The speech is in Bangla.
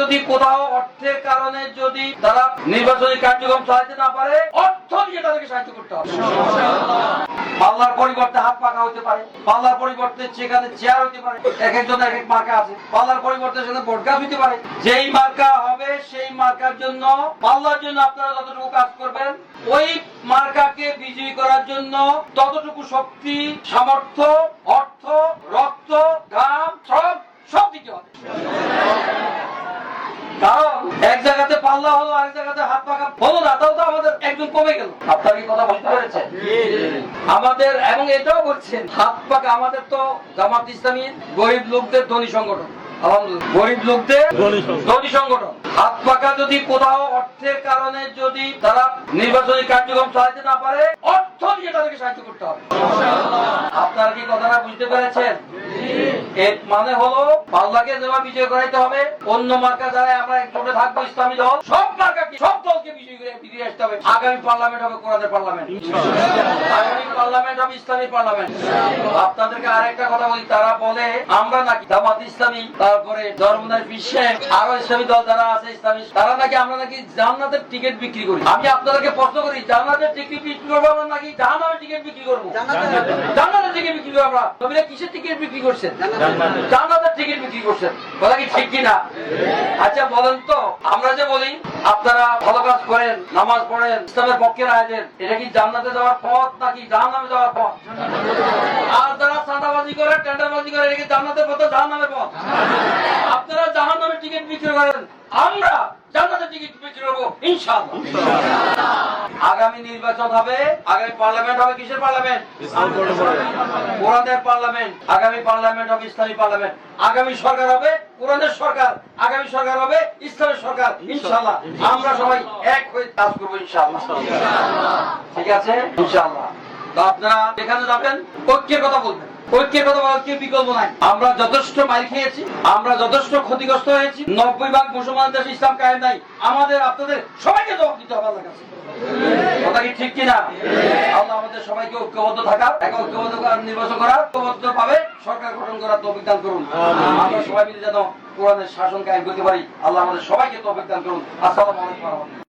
যদি কোথাও অর্থের কারণে যদি তারা নির্বাচনী কার্যক্রম চালাতে না পারে, অর্থ দিয়ে তাদেরকে সাহায্য করতে হবে। পাল্লার পরিবর্তে হাত পাকা হতে পারে পাল্লার পরিবর্তে সেখানে চেয়ার হতে পারে, এক একজন এক এক মার্কা আছে। পাল্লার পরিবর্তে সেখানে ভোটগাছ হতে পারে। যেই মার্কা হবে, সেই মার্কার জন্য পাল্লার জন্য আপনারা যতটুকু কাজ করবেন, ওই মার্কাকে বিজয়ী করার জন্য ততটুকু শক্তি, সামর্থ্য, অর্থ, রক্ত ঘাম শ্রম, সব দিতে হবে কারণ এক পাল্লা হলো আরেক জায়গাতে হাত পাকা হলো না তাও তো আমাদের একজন কমে গেল। আপনার কি কথা বুঝতে পেরেছেন আমাদের এবং এটাও বলছেন হাত পাকা আমাদের তো জামাত ইসলামী গরিব লোকদের ধনী সংগঠন। গরিব লোকদের ধনী সংগঠন। হাত পাকা যদি কোথাও অর্থের কারণে যদি তারা নির্বাচনী কার্যক্রম চালাতে না পারে অর্থ দিয়ে তাদেরকে সাহায্য করতে হবে। আপনারা কি কথাটা বুঝতে পেরেছেন? এর মানে হলো পাল্লাকে যেভাবে বিজয় করাইতে হবে, অন্য মার্কা যারা আমরা একজোটে থাকব ইসলামী দল। সব মার্কাকে সব দলকে বিজয় করে ফিরিয়ে আসতে হবে। আগামী পার্লামেন্ট হবে কোরআনের পার্লামেন্ট। পার্লামেন্ট হবে ইসলামী পার্লামেন্ট। আপনাদেরকে আরেকটা কথা বলি তারা বলে আমরা নাকি জামাত ইসলামী তারপরে ধর্মদার বিশ্বে আরও ইসলামী দল যারা আছে ইসলামী তারা নাকি আমরা নাকি জান্নাতের টিকিট বিক্রি করি। আমি আপনাদেরকে প্রশ্ন করি জান্নাতের টিকিট বিক্রি করব আমরা নাকি জাহান্নামের টিকিট বিক্রি করব? জান্নাতের। টিকিট বিক্রি করব আমরা। কিসের টিকিট বিক্রি করছেন? জান্নাতের। টিকিট বিক্রি করছেন। কথা কি ঠিক কিনা? আচ্ছা বলেন তো। আমরা যে বলি আপনারা ভালো কাজ করেন, নামাজ পড়েন, ইসলামের পক্ষে রাখেন এটা কি জান্নাতে যাওয়ার পথ নাকি জাহান্নামে যাওয়ার পথ? আর যারা চাঁদাবাজি করে, টেন্ডারবাজি করে, এটা কি জান্নাতের পথ জাহান্নামের পথ? আপনারা জাহান্নামের টিকিট বিক্রি করেন। আমরা জান্নাতের টিকিট করব ইনশাআল্লাহ। আগামী নির্বাচন হবে আগামী পার্লামেন্ট হবে কিসের পার্লামেন্ট? কোরআনের পার্লামেন্ট আগামী পার্লামেন্ট হবে ইসলামী পার্লামেন্ট। আগামী সরকার হবে কোরআনের সরকার আগামী সরকার হবে ইসলামের সরকার ইনশাআল্লাহ। আমরা সবাই এক হয়ে কাজ করব ইনশাআল্লাহ। ঠিক আছে? ইনশাআল্লাহ। তো আপনারা যেখানে যাবেন ঐক্যের কথা বলবেন। ঐক্যের কথা বলার কি বিকল্প নাই। আমরা যথেষ্ট মাইল খেয়েছি আমরা যথেষ্ট ক্ষতিগ্রস্ত হয়েছি নব্বই ভাগ মুসলমান দেশ ইসলাম কায়েম নাই। আমাদের আপনাদের সবাইকে জবাব দিতে হবে আল্লাহর কাছে। কথা কি ঠিক কিনা? আল্লাহ আমাদের সবাইকে ঐক্যবদ্ধ থাকার এক ঐক্যবদ্ধ নির্বাচন করার ঐক্যবদ্ধ সরকার গঠন করার তৌফিক দান করুন। আমরা সবাই মিলে যেন কোরআনের শাসন কায়েম করতে পারি আল্লাহ আমাদের সবাইকে তৌফিক দান করুন। আসসালামু আলাইকুম